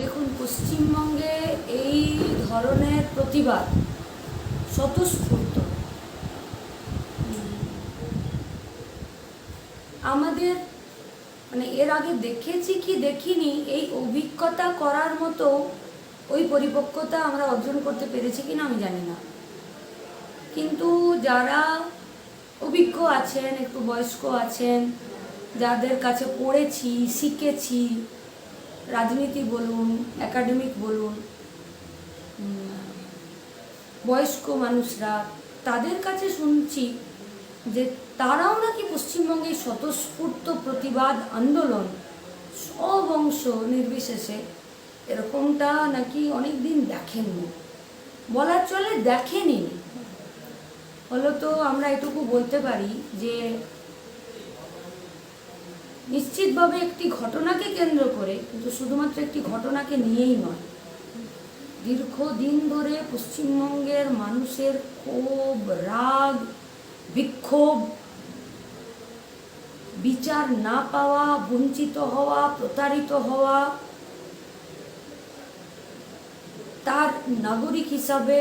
দেখুন, পশ্চিমবঙ্গে এই ধরনের প্রতিবাদ স্বতঃস্ফূর্ত। আমাদের মানে এর আগে দেখেছি কি দেখিনি, এই অভিজ্ঞতা করার মতো ওই পরিপক্কতা আমরা অর্জন করতে পেরেছি কিনা আমি জানি না। কিন্তু যারা অভিজ্ঞ আছেন, একটু বয়স্ক আছেন, যাদের কাছে পড়েছি, শিখেছি রাজনীতি বলুন একাডেমিক বলুন বয়স্ক মানুষরা তাদের কাছে শুনছি যে তারাও নাকি পশ্চিমবঙ্গে স্বতঃস্ফূর্ত প্রতিবাদ আন্দোলন সব অংশ নির্বিশেষে এরকমটা নাকি অনেক দিন দেখেননি। বলার চলে দেখেনি। হলো তো আমরা এটুকু বলতে পারি যে নিশ্চিতভাবে একটি ঘটনাকে কেন্দ্র করে, কিন্তু শুধুমাত্র একটি ঘটনাকে নিয়েই নয়, দীর্ঘদিন ধরে পশ্চিমবঙ্গের মানুষের ক্ষোভ, রাগ, বিক্ষোভ, বিচার না পাওয়া, বঞ্চিত হওয়া, প্রতারিত হওয়া, তার নাগরিক হিসাবে,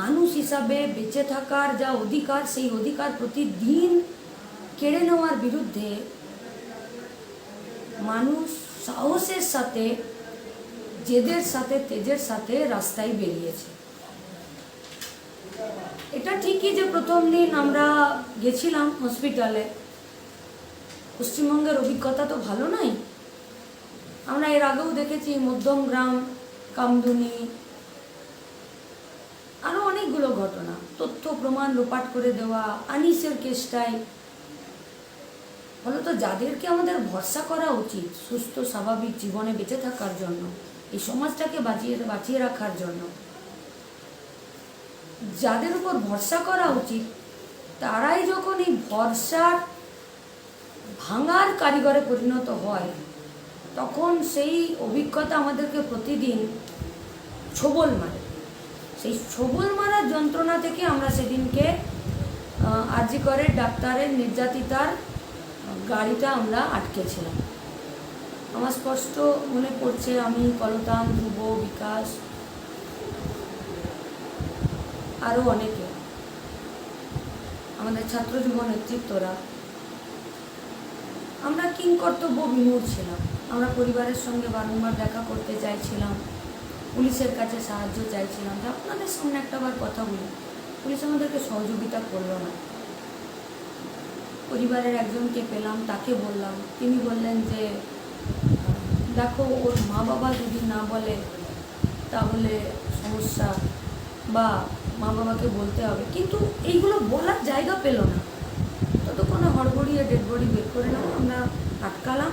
মানুষ হিসাবে বেঁচে থাকার যা অধিকার, সেই অধিকার প্রতিদিন কেড়ে নেওয়ার বিরুদ্ধে মানুষ সাহসের সাথে, জেদের সাথে, তেজের সাথে রাস্তায় বেরিয়েছে। এটা ঠিকই যে প্রথম দিন আমরা গেছিলাম হসপিটালে। পশ্চিমবঙ্গের অভিজ্ঞতা তো ভালো নয়। আমরা এর আগেও দেখেছি মধ্যমগ্রাম কামদুনি আরও অনেকগুলো ঘটনা। তথ্য, প্রমাণ, লোপাট করে দেওয়া, আনিসের কেসটায় ফলত যাদেরকে আমাদের ভরসা করা উচিত সুস্থ, স্বাভাবিক জীবনে বেঁচে থাকার জন্য, এই সমাজটাকে বাঁচিয়ে বাঁচিয়ে রাখার জন্য। যাদের উপর ভরসা করা উচিত, তারাই যখন এই ভরসার ভাঙার কারিগরে পরিণত হয়, তখন সেই অভিজ্ঞতা আমাদেরকে প্রতিদিন ছোবল মারে। সেই ছোবল মারার যন্ত্রণা থেকে আমরা সেদিনকে আরজি করে ডাক্তারের নির্যাতিতার গাড়িটা আমরা আটকেছিলাম। আমার স্পষ্ট মনে পড়ছে আমি কলতান ধ্রুব, বিকাশ আরও অনেকে। আমাদের ছাত্র যুব নেতৃত্বরা। আমরা কিংকর্তব্য বিমূঢ় ছিলাম। আমরা পরিবারের সঙ্গে বারংবার দেখা করতে চাইছিলাম। পুলিশের কাছে সাহায্য চাইছিলাম। আপনাদের সামনে একটাবার কথা বলি। পুলিশ আমাদেরকে সহযোগিতা করল না। পরিবারের একজনকে পেলাম, তাকে বললাম। তিনি বললেন যে, দেখো, ওর মা বাবা যদি না বলে, তাহলে সমস্যা। বা মা বাবাকে বলতে হবে। কিন্তু এইগুলো বলার জায়গা পেল না। ততক্ষণে হড়বড়িয়ে ডেড বডি বের করে নাও আমরা আটকালাম।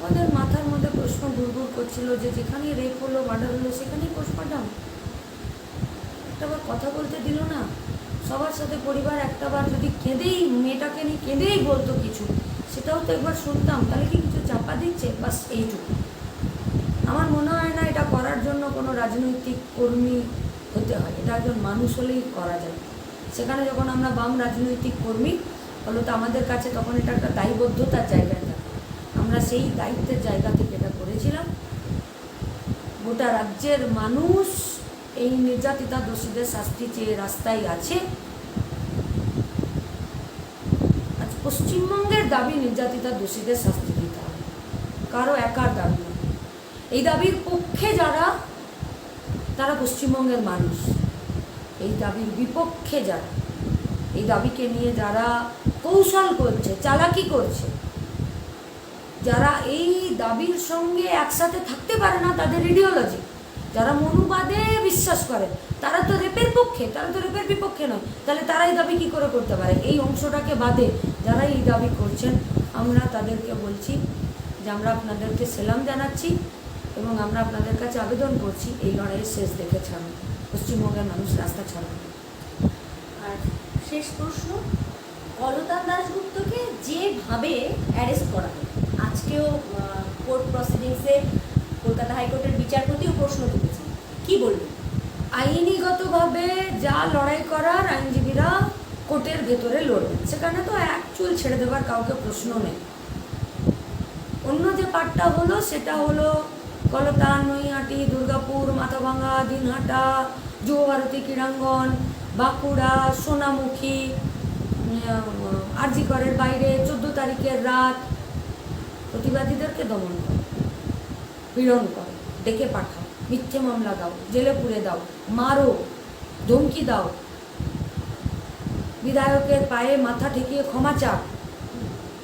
আমাদের মাথার মধ্যে প্রশ্ন ঘুরঘুর করছিল যে, যেখানেই রেপ হলো মার্ডার হলো, সেখানেই পোস্টমর্টম একটাবার কথা বলতে দিল না। সবার সাথে পরিবার একটাবার যদি কেঁদেই, মেয়েটাকে নিয়ে কেঁদেই বলতো কিছু, সেটাও তো একবার শুনতাম। তাহলে কি কিছু চাপা দিচ্ছে? বাস এইটুকু। আমার মনে হয় না এটা করার জন্য কোনো রাজনৈতিক কর্মী হতে হয়। এটা একজন মানুষ হলেই করা যায়। সেখানে যখন আমরা বাম রাজনৈতিক কর্মী ফলত আমাদের কাছে তখন এটা একটা দায়বদ্ধতার জায়গায় থাকে আমরা সেই দায়িত্বের জায়গা থেকে এটা করেছিলাম। গোটা রাজ্যের মানুষ এই নির্যাতিতা দোষীদের শাস্তি চেয়ে রাস্তায় আছে পশ্চিমবঙ্গের দাবি নির্যাতিতা দোষীদের শাস্তি দিতে হবে। কারও একার দাবি এই দাবির পক্ষে যারা, তারা পশ্চিমবঙ্গের মানুষ। এই দাবির বিপক্ষে যারা, এই দাবিকে নিয়ে যারা কৌশল করছে, চালাকি করছে, যারা এই দাবির সঙ্গে একসাথে থাকতে পারে না তাদের ইডিওলজি যারা মনুবাদে বিশ্বাস করে, তারা তো রেপের পক্ষে, তারা তো রেপের বিপক্ষে নয়। তাহলে তারা এই দাবি কী করে করতে পারে? এই অংশটাকে বাদে যারা এই দাবি করছেন, আমরা তাদেরকে বলছি যে আমরা আপনাদেরকে সেলাম জানাচ্ছি এবং আমরা আপনাদের কাছে আবেদন করছি, এই লড়াইয়ের শেষ দেখে ছাড়ুন। পশ্চিমবঙ্গের মানুষ রাস্তা ছাড়ুন আর শেষ প্রশ্ন কলতান দাসগুপ্তকে যেভাবে অ্যারেস্ট করা আজকেও কোর্ট প্রসিডিংসে কলকাতা হাইকোর্টের বিচারপতিও প্রশ্ন তুলেছেন। কি বলবেন? আইনিগতভাবে যা লড়াই করার আইনজীবীরা কোর্টের ভেতরে লড়বেন, সেখানে তো এক চুল ছেড়ে দেবার কাউকে প্রশ্ন নেই। অন্য যে পার্টটা হলো, সেটা হলো কলতান নৈহাটি, দুর্গাপুর মাথাভাঙা দিনহাটা যুবভারতী ক্রীড়াঙ্গন, বাঁকুড়া, সোনামুখী আরজিকরের বাইরে চোদ্দ তারিখের রাত প্রতিবাদীদেরকে দমন করো। পীড়ন করো, ডেকে পাঠাও, মিথ্যে মামলা দাও, জেলে পুড়ে দাও, মারো, ধমকি দাও। বিধায়কের পায়ে মাথা ঠেকিয়ে ক্ষমা চাপ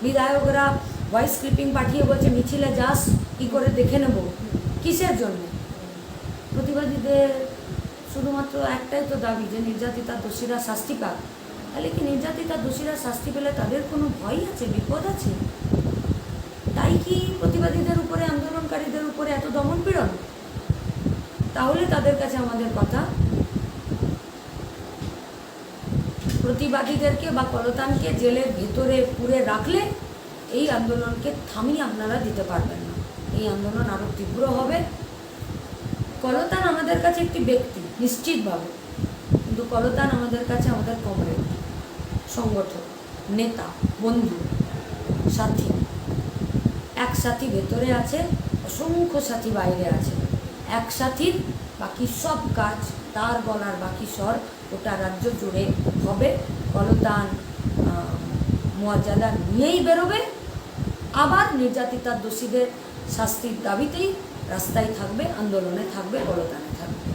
বিধায়করা ভয়েস ক্লিপিং পাঠিয়ে বলছে, মিছিলে যাস, কি করে দেখে নেব? কিসের জন্য? প্রতিবাদীদের শুধুমাত্র একটাই তো দাবি যে নির্যাতিতা দোষীরা শাস্তি পাক। তাহলে কি নির্যাতিতা দোষীরা শাস্তি পেলে তাদের কোনো ভয় আছে, বিপদ আছে? তাই কি প্রতিবাদীদের উপরে আন্দোলনকারীদের উপরে এত দমন পীড়ন? তাহলে তাদের কাছে আমাদের কথা। প্রতিবাদীদেরকে বা কলতানকে জেলের ভেতরে পুরে রাখলে এই আন্দোলনকে থামিয়ে আপনারা দিতে পারবেন না। এই আন্দোলন আরও তীব্র হবে। কলতান আমাদের কাছে একটি ব্যক্তি, নিশ্চিতভাবে। কিন্তু কলতান আমাদের কাছে আমাদের কমরেড, সংগঠক, নেতা, বন্ধু, সাথী। এক সাথী ভেতরে আছে অসংখ্য সাথী বাইরে আছে। এক সাথীর বাকি সব কাজ তার গলার বাকি স্বর ওটা রাজ্য জুড়ে হবে। কলতান মর্যাদা নিয়েই বেরোবে। আবার নির্যাতিতার দোষীদের শাস্তির দাবিতেই রাস্তায় থাকবে, আন্দোলনে থাকবে, কলতানে থাকবে।